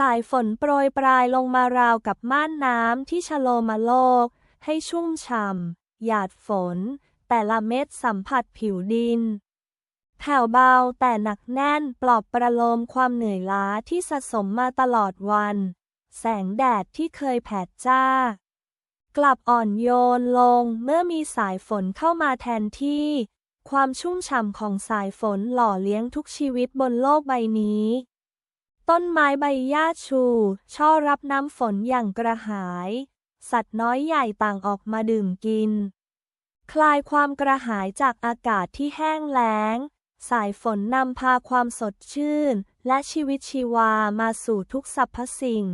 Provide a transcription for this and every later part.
สายฝนโปรยปลายลงมาราวกับม่านน้ำที่ชโลมาโลก ให้ชุ่มฉ่ำหยาดฝน แต่ละเม็ดสัมผัสผิวดิน แผ่วเบาแต่หนักแน่นปลอบประโลมความเหนื่อยล้าที่สะสมมาตลอดวัน แสงแดดที่เคยแผดจ้า กลับอ่อนโยนลงเมื่อมีสายฝนเข้ามาแทนที่ ความชุ่มฉ่ำของสายฝนหล่อเลี้ยงทุกชีวิตบนโลกใบนี้ ต้นไม้ใบหญ้าชู ช่อรับน้ำฝนอย่างกระหาย สัตว์น้อยใหญ่ต่างออกมาดื่มกิน คลายความกระหายจากอากาศที่แห้งแล้ง สายฝนนำพาความสดชื่น และชีวิตชีวามาสู่ทุกสรรพสิ่ง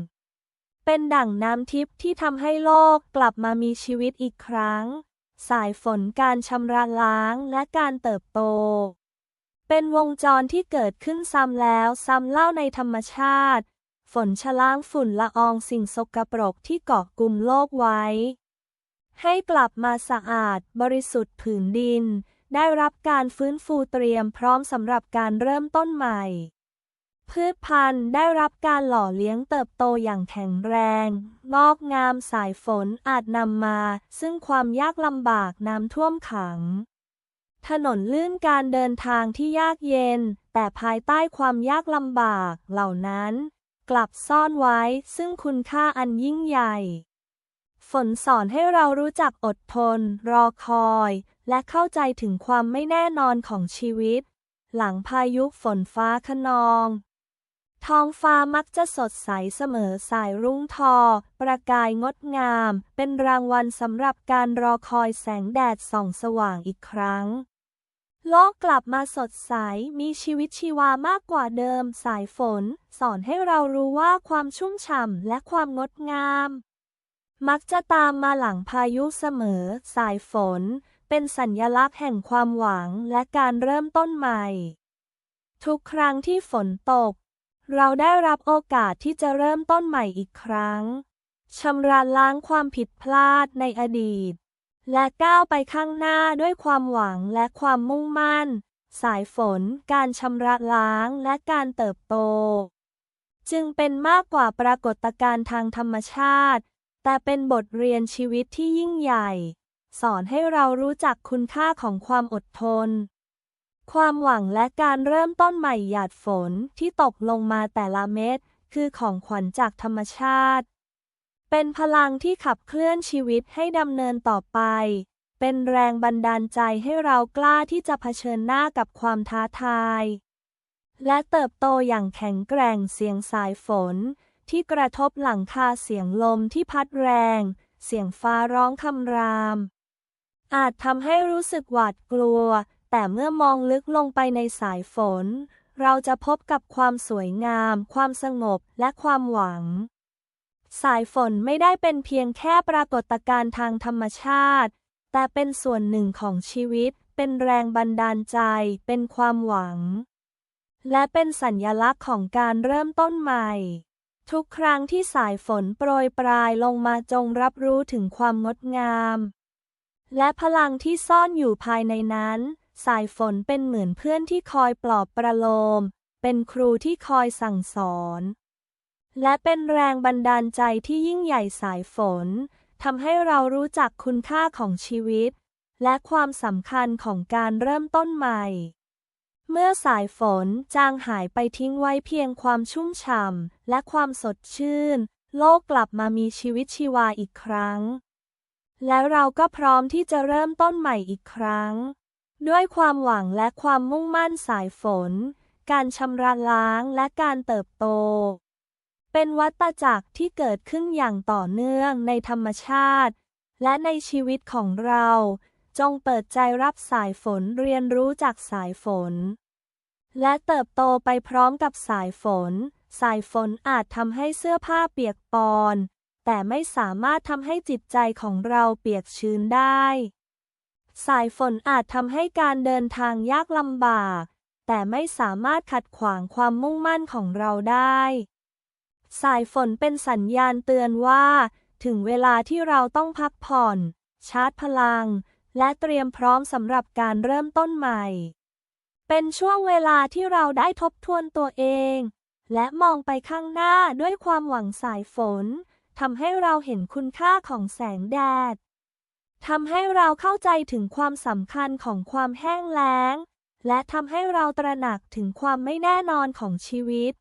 เป็นดั่งน้ำทิพย์ที่ทำให้โลกกลับมามีชีวิตอีกครั้ง สายฝนการชำระล้างและการเติบโต เป็นวงจรที่เกิดขึ้นซ้ำแล้วซ้ำเล่าในธรรมชาติ ฝนชะล้างฝุ่นละอองสิ่งสกปรกที่เกาะกลุ่มโลกไว้ ให้กลับมาสะอาดบริสุทธิ์ผืนดิน ได้รับการฟื้นฟูเตรียมพร้อมสำหรับการเริ่มต้นใหม่ พืชพันธุ์ได้รับการหล่อเลี้ยงเติบโตอย่างแข็งแรง งอกงามสายฝนอาจนำมา ซึ่งความยากลำบากน้ำท่วมขัง ถนนลื่นการเดินทางที่ยากเย็น แต่ภายใต้ความยากลำบากเหล่านั้น กลับซ่อนไว้ซึ่งคุณค่าอันยิ่งใหญ่ ฝนสอนให้เรารู้จักอดทน รอคอย และเข้าใจถึงความไม่แน่นอนของชีวิต หลังพายุฝนฟ้าขนอง ท้องฟ้ามักจะสดใสเสมอสายรุ้งทอ ประกายงดงาม เป็นรางวัลสำหรับการรอคอยแสงแดดส่องสว่างอีกครั้ง โลกกลับมาสดใส มีชีวิตชีวามากกว่าเดิม สายฝน สอนให้เรารู้ว่าความชุ่มฉ่ำและความงดงาม มักจะตามมาหลังพายุเสมอ สายฝน เป็นสัญญลักษณ์แห่งความหวังและการเริ่มต้นใหม่ ทุกครั้งที่ฝนตก เราได้รับโอกาสที่จะเริ่มต้นใหม่อีกครั้งชำระล้างความผิดพลาดในอดีต และก้าวไปข้างหน้าด้วยความหวังและความมุ่งมั่น สายฝน การชำระล้างและการเติบโต จึงเป็นมากกว่าปรากฏการณ์ทางธรรมชาติ แต่เป็นบทเรียนชีวิตที่ยิ่งใหญ่ สอนให้เรารู้จักคุณค่าของความอดทน ความหวังและการเริ่มต้นใหม่หยาดฝนที่ตกลงมาแต่ละเม็ดคือของขวัญจากธรรมชาติ เป็นพลังที่ขับเคลื่อนชีวิตให้ดำเนินต่อไป เป็นแรงบันดาลใจให้เรากล้าที่จะเผชิญหน้ากับความท้าทาย และเติบโตอย่างแข็งแกร่งเสียงสายฝน ที่กระทบหลังคาเสียงลมที่พัดแรง เสียงฟ้าร้องคำราม อาจทำให้รู้สึกหวาดกลัว แต่เมื่อมองลึกลงไปในสายฝน เราจะพบกับความสวยงาม ความสงบและความหวัง สายฝนไม่ได้เป็นเพียงแค่ปรากฏการณ์ทางธรรมชาติ แต่เป็นส่วนหนึ่งของชีวิต เป็นแรงบันดาลใจ เป็นความหวัง และเป็นสัญญลักษณ์ของการเริ่มต้นใหม่ ทุกครั้งที่สายฝนโปรยปลายลงมาจงรับรู้ถึงความงดงาม และพลังที่ซ่อนอยู่ภายในนั้น สายฝนเป็นเหมือนเพื่อนที่คอยปลอบประโลม เป็นครูที่คอยสั่งสอน และเป็นแรงบันดาลใจที่ยิ่งใหญ่สายฝนทำให้เรารู้จักคุณค่าของชีวิต และความสำคัญของการเริ่มต้นใหม่ เมื่อสายฝนจางหายไปทิ้งไว้เพียงความชุ่มฉ่ำและความสดชื่น โลกกลับมามีชีวิตชีวาอีกครั้ง แล้วเราก็พร้อมที่จะเริ่มต้นใหม่อีกครั้ง ด้วยความหวังและความมุ่งมั่นสายฝน การชำระล้างและการเติบโต เป็นวัฏจักรที่เกิดขึ้นอย่างต่อเนื่องในธรรมชาติ และในชีวิตของเรา จงเปิดใจรับสายฝนเรียนรู้จากสายฝน และเติบโตไปพร้อมกับสายฝน สายฝนอาจทำให้เสื้อผ้าเปียกปอน แต่ไม่สามารถทำให้จิตใจของเราเปียกชื้นได้ สายฝนอาจทำให้การเดินทางยากลำบาก แต่ไม่สามารถขัดขวางความมุ่งมั่นของเราได้ สายฝนเป็นสัญญาณเตือนว่า ถึงเวลาที่เราต้องพักผ่อน ชาร์จพลัง และเตรียมพร้อมสำหรับการเริ่มต้นใหม่ เป็นช่วงเวลาที่เราได้ทบทวนตัวเอง และมองไปข้างหน้าด้วยความหวังสายฝนทำให้เราเห็นคุณค่าของแสงแดดทำให้เราเข้าใจถึงความสำคัญของความแห้งแล้ง และทำให้เราตระหนักถึงความไม่แน่นอนของชีวิต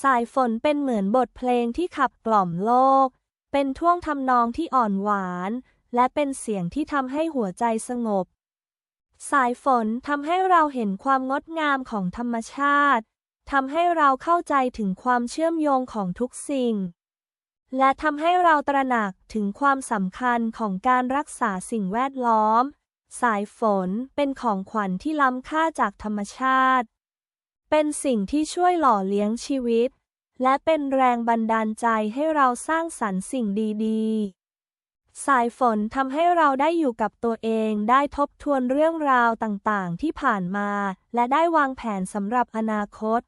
สายฝนเป็นเหมือนบทเพลงที่ขับกล่อมโลก เป็นท่วงทำนองที่อ่อนหวาน และเป็นเสียงที่ทำให้หัวใจสงบ สายฝนทำให้เราเห็นความงดงามของธรรมชาติทำให้เราเข้าใจถึงความเชื่อมโยงของทุกสิ่ง และทำให้เราตระหนักถึงความสำคัญของการรักษาสิ่งแวดล้อม สายฝนเป็นของขวัญที่ล้ำค่าจากธรรมชาติ เป็นสิ่งที่ช่วยหล่อเลี้ยงชีวิต และเป็นแรงบันดาลใจให้เราสร้างสรรค์สิ่งดีๆ สายฝนทำให้เราได้อยู่กับตัวเองได้ทบทวนเรื่องราวต่างๆ ที่ผ่านมา และได้วางแผนสำหรับอนาคต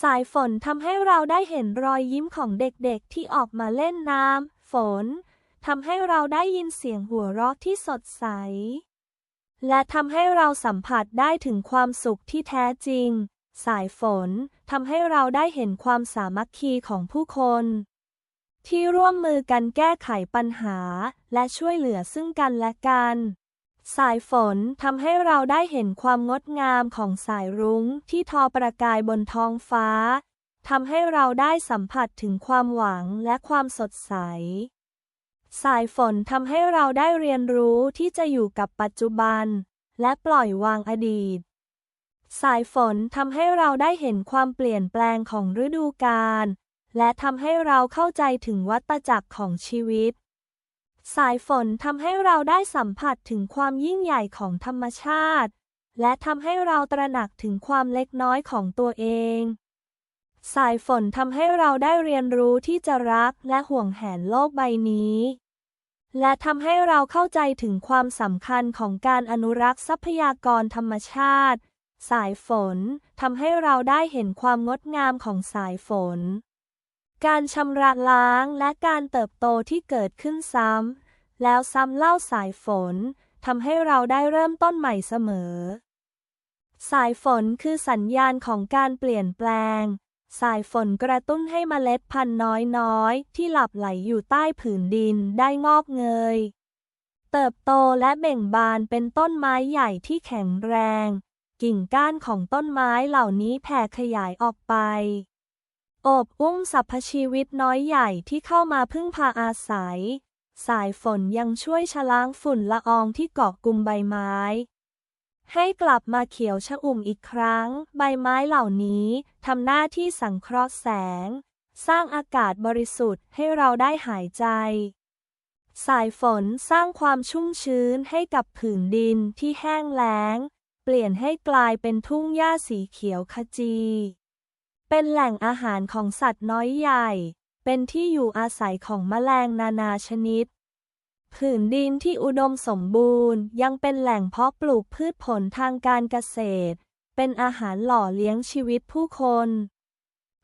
สายฝนทำให้เราได้เห็นรอยยิ้มของเด็กๆ ที่ออกมาเล่นน้ำฝนทำให้เราได้ยินเสียงหัวเราะที่สดใส และทำให้เราสัมผัสได้ถึงความสุขที่แท้จริง สายฝนทำให้เราได้เห็นความสามัคคีของผู้คน ที่ร่วมมือกันแก้ไขปัญหา และช่วยเหลือซึ่งกันและกัน สายฝนทำให้เราได้เห็นความงดงามของสายรุ้งที่ทอประกายบนท้องฟ้าทำให้เราได้สัมผัสถึงความหวังและความสดใส สายฝนทำให้เราได้เรียนรู้ที่จะอยู่กับปัจจุบัน และปล่อยวางอดีต สายฝนทำให้เราได้เห็นความเปลี่ยนแปลงของฤดูกาลและทำให้เราเข้าใจถึงวัฏจักรของชีวิต สายฝนทำให้เราได้สัมผัสถึงความยิ่งใหญ่ของธรรมชาติ และทำให้เราตระหนักถึงความเล็กน้อยของตัวเอง สายฝนทำให้เราได้เรียนรู้ที่จะรักและห่วงแหนโลกใบนี้ และทำให้เราเข้าใจถึงความสำคัญของการอนุรักษ์ทรัพยากรธรรมชาติ สายฝนทำให้เราได้เห็นความงดงามของสายฝน การชำระล้างและการเติบโตที่เกิดขึ้นซ้ำแล้วซ้ำเล่าสายฝนทำให้เราได้เริ่มต้นใหม่เสมอ สายฝนคือสัญญาณของการเปลี่ยนแปลง สายฝนกระตุ้นให้เมล็ดพันธุ์น้อยๆ ที่หลับไหลอยู่ใต้ผืนดินได้งอกเงย เติบโตและเบ่งบานเป็นต้นไม้ใหญ่ที่แข็งแรง กิ่งก้านของต้นไม้เหล่านี้แผ่ขยายออกไป อบอุ้มสรรพชีวิตน้อยใหญ่ที่เข้ามาพึ่งพาอาศัย สายฝนยังช่วยชะล้างฝุ่นละอองที่เกาะกลุ่มใบไม้ ให้กลับมาเขียวชะอุ่มอีกครั้ง ใบไม้เหล่านี้ทำหน้าที่สังเคราะห์แสง สร้างอากาศบริสุทธิ์ให้เราได้หายใจสายฝนสร้างความชุ่มชื้นให้กับผืนดินที่แห้งแล้ง เปลี่ยนให้กลายเป็นทุ่งหญ้าสีเขียวขจี เป็นแหล่งอาหารของสัตว์น้อยใหญ่ เป็นที่อยู่อาศัยของแมลงนานาชนิด ผืนดินที่อุดมสมบูรณ์ยังเป็นแหล่งเพาะปลูกพืชผลทางการเกษตร เป็นอาหารหล่อเลี้ยงชีวิตผู้คน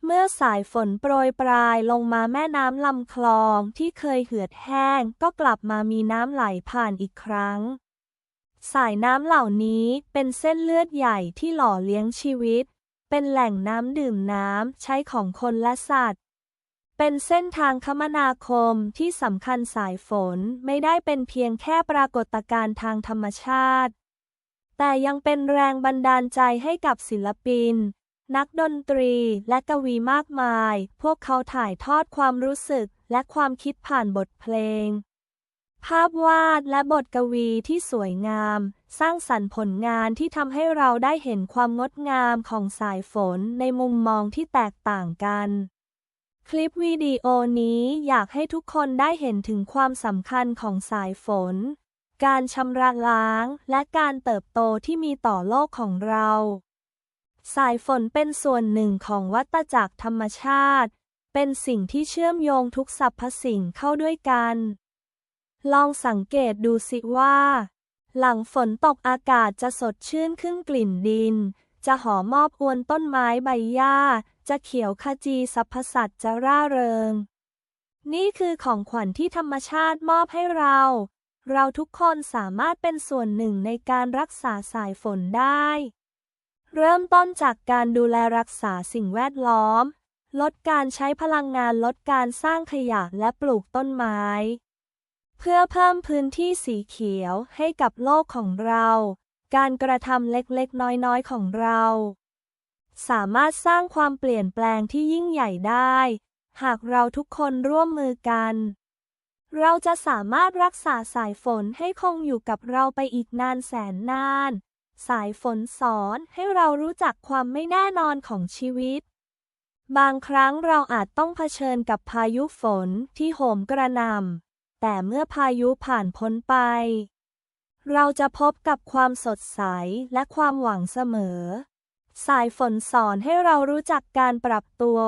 เมื่อสายฝนโปรยปลายลงมาแม่น้ำลำคลองที่เคยเหือดแห้งก็กลับมามีน้ำไหลผ่านอีกครั้ง สายน้ำเหล่านี้เป็นเส้นเลือดใหญ่ที่หล่อเลี้ยงชีวิต เป็นแหล่งน้ำดื่มน้ำใช้ของคนและสัตว์ เป็นเส้นทางคมนาคมที่สำคัญสายฝนไม่ได้เป็นเพียงแค่ปรากฏการณ์ทางธรรมชาติ แต่ยังเป็นแรงบันดาลใจให้กับศิลปิน นักดนตรีและกวีมากมาย พวกเขาถ่ายทอดความรู้สึกและความคิดผ่านบทเพลง ภาพวาดและบทกวีที่สวยงาม สร้างสรรค์ผลงานที่ทำให้เราได้เห็นความงดงามของสายฝนในมุมมองที่แตกต่างกัน คลิปวิดีโอนี้อยากให้ทุกคนได้เห็นถึงความสำคัญของสายฝน การชำระล้างและการเติบโตที่มีต่อโลกของเรา สายฝนเป็นส่วนหนึ่งของวัฏจักรธรรมชาติ เป็นสิ่งที่เชื่อมโยงทุกสรรพสิ่งเข้าด้วยกัน ลองสังเกตดูสิว่า หลังฝนตกอากาศจะสดชื่นขึ้นกลิ่นดิน จะหอมมอบอวนต้นไม้ใบหญ้า จะเขียวขจีสรรพสัตว์จะร่าเริง นี่คือของขวัญที่ธรรมชาติมอบให้เรา เราทุกคนสามารถเป็นส่วนหนึ่งในการรักษาสายฝนได้ เริ่มต้นจากการดูแลรักษาสิ่งแวดล้อม ลดการใช้พลังงานลดการสร้างขยะและปลูกต้นไม้ เพื่อเพิ่มพื้นที่สีเขียวให้กับโลกของเรา การกระทำเล็กๆ น้อยๆ ของเรา สามารถสร้างความเปลี่ยนแปลงที่ยิ่งใหญ่ได้ หากเราทุกคนร่วมมือกัน เราจะสามารถรักษาสายฝนให้คงอยู่กับเราไปอีกนานแสนนาน สายฝนสอนให้เรารู้จักความไม่แน่นอนของชีวิต บางครั้งเราอาจต้องเผชิญกับพายุฝนที่โหมกระหน่ำ แต่เมื่อพายุผ่านพ้นไป เราจะพบกับความสดใสและความหวังเสมอ สายฝนสอนให้เรารู้จักการปรับตัว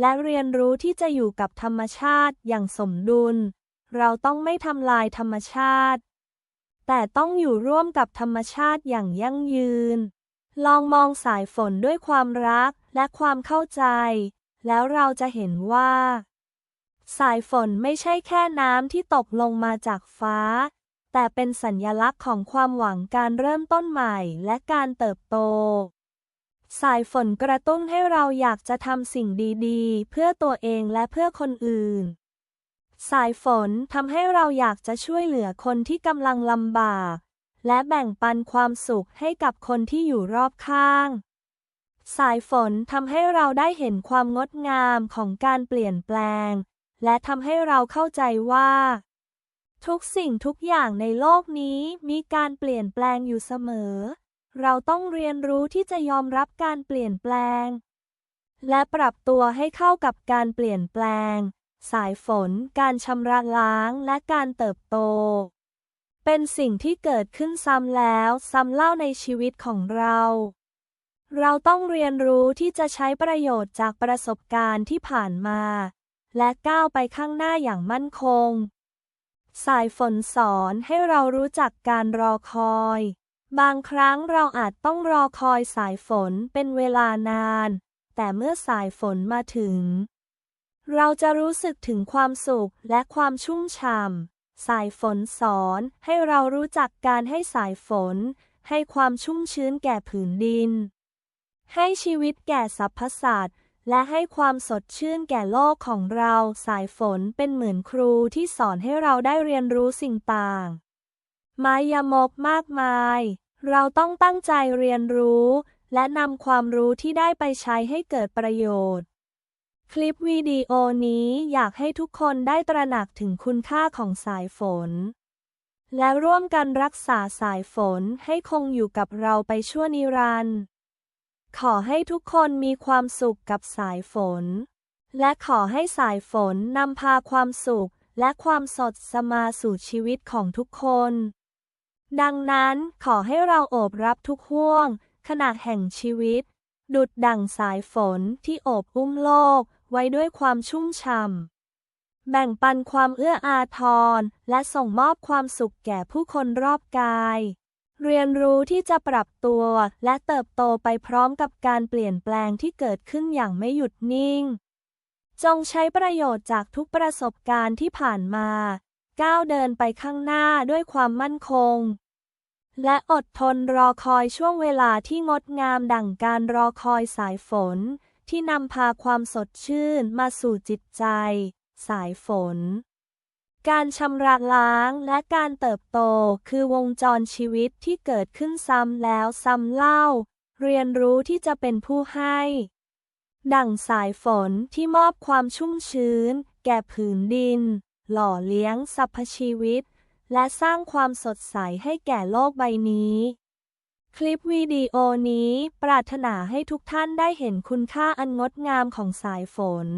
และเรียนรู้ที่จะอยู่กับธรรมชาติอย่างสมดุล เราต้องไม่ทำลายธรรมชาติ แต่ต้องอยู่ร่วมกับธรรมชาติอย่างยั่งยืน ลองมองสายฝนด้วยความรักและความเข้าใจ แล้วเราจะเห็นว่า สายฝนไม่ใช่แค่น้ำที่ตกลงมาจากฟ้า แต่เป็นสัญลักษณ์ของความหวังการเริ่มต้นใหม่และการเติบโต สายฝนกระตุ้นให้เราอยากจะทำสิ่งดีๆ เพื่อตัวเองและเพื่อคนอื่น สายฝนทำให้เราอยากจะช่วยเหลือคนที่กำลังลำบาก และแบ่งปันความสุขให้กับคนที่อยู่รอบข้างสายฝนทำให้เราได้เห็นความงดงามของการเปลี่ยนแปลง และทำให้เราเข้าใจว่า ทุกสิ่งทุกอย่างในโลกนี้มีการเปลี่ยนแปลงอยู่เสมอ เราต้องเรียนรู้ที่จะยอมรับการเปลี่ยนแปลง และปรับตัวให้เข้ากับการเปลี่ยนแปลง สายฝน การชำระล้างและการเติบโต เป็นสิ่งที่เกิดขึ้นซ้ำแล้วซ้ำเล่าในชีวิตของเราเราต้องเรียนรู้ที่จะใช้ประโยชน์จากประสบการณ์ที่ผ่านมา และก้าวไปข้างหน้าอย่างมั่นคง สายฝนสอนให้เรารู้จักการรอคอย บางครั้งเราอาจต้องรอคอยสายฝนเป็นเวลานาน แต่เมื่อสายฝนมาถึง เราจะรู้สึกถึงความสุขและความชุ่มฉ่ำสายฝนสอนให้เรารู้จักการให้สายฝน ให้ความชุ่มชื้นแก่ผืนดิน ให้ชีวิตแก่สรรพสัตว์ และให้ความสดชื่นแก่โลกของเราสายฝนเป็นเหมือนครูที่สอนให้เราได้เรียนรู้สิ่งต่างมายามกมากมาย เราต้องตั้งใจเรียนรู้ และนำความรู้ที่ได้ไปใช้ให้เกิดประโยชน์ คลิปวิดีโอนี้อยากให้ทุกคนได้ตระหนักถึงคุณค่าของสายฝน และร่วมกันรักษาสายฝนให้คงอยู่กับเราไปชั่วนิรันดร์ ขอให้ทุกคนมีความสุขกับสายฝน และขอให้สายฝนนำพาความสุขและความสดสมาสู่ชีวิตของทุกคน ดังนั้นขอให้เราโอบรับทุกห่วง ขณะแห่งชีวิต ดุดดั่งสายฝนที่โอบอุ้มโลกไว้ด้วยความชุ่มฉ่ำแบ่งปันความเอื้ออาทร และส่งมอบความสุขแก่ผู้คนรอบกาย เรียนรู้ที่จะปรับตัว และเติบโตไปพร้อมกับการเปลี่ยนแปลงที่เกิดขึ้นอย่างไม่หยุดนิ่ง จงใช้ประโยชน์จากทุกประสบการณ์ที่ผ่านมา ก้าวเดินไปข้างหน้าด้วยความมั่นคง และอดทนรอคอยช่วงเวลาที่งดงามดั่งการรอคอยสายฝน ที่นำพาความสดชื่นมาสู่จิตใจ สายฝน การชำระล้างและการเติบโตคือวงจรชีวิตที่เกิดขึ้นซ้ำแล้วซ้ำเล่า เรียนรู้ที่จะเป็นผู้ให้ ดั่งสายฝนที่มอบความชุ่มชื้น แก่ผืนดิน หล่อเลี้ยงสรรพชีวิต และสร้างความสดใสให้แก่โลกใบนี้ คลิปวิดีโอนี้ปรารถนาให้ทุกท่านได้เห็นคุณค่าอันงดงามของสายฝน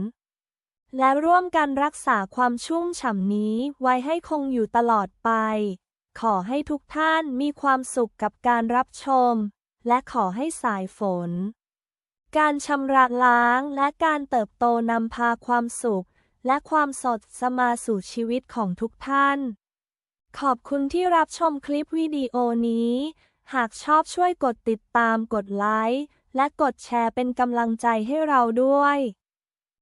และร่วมกันรักษาความชุ่มฉ่ำนี้ไว้ให้คงอยู่ตลอดไป ขอให้ทุกท่านมีความสุขกับการรับชม และขอให้สายฝน การชำระล้างและการเติบโตนำพาความสุข และความสดสมาสู่ชีวิตของทุกท่าน ขอบคุณที่รับชมคลิปวิดีโอนี้ หากชอบช่วยกดติดตามกดไลค์และกดแชร์เป็นกำลังใจให้เราด้วย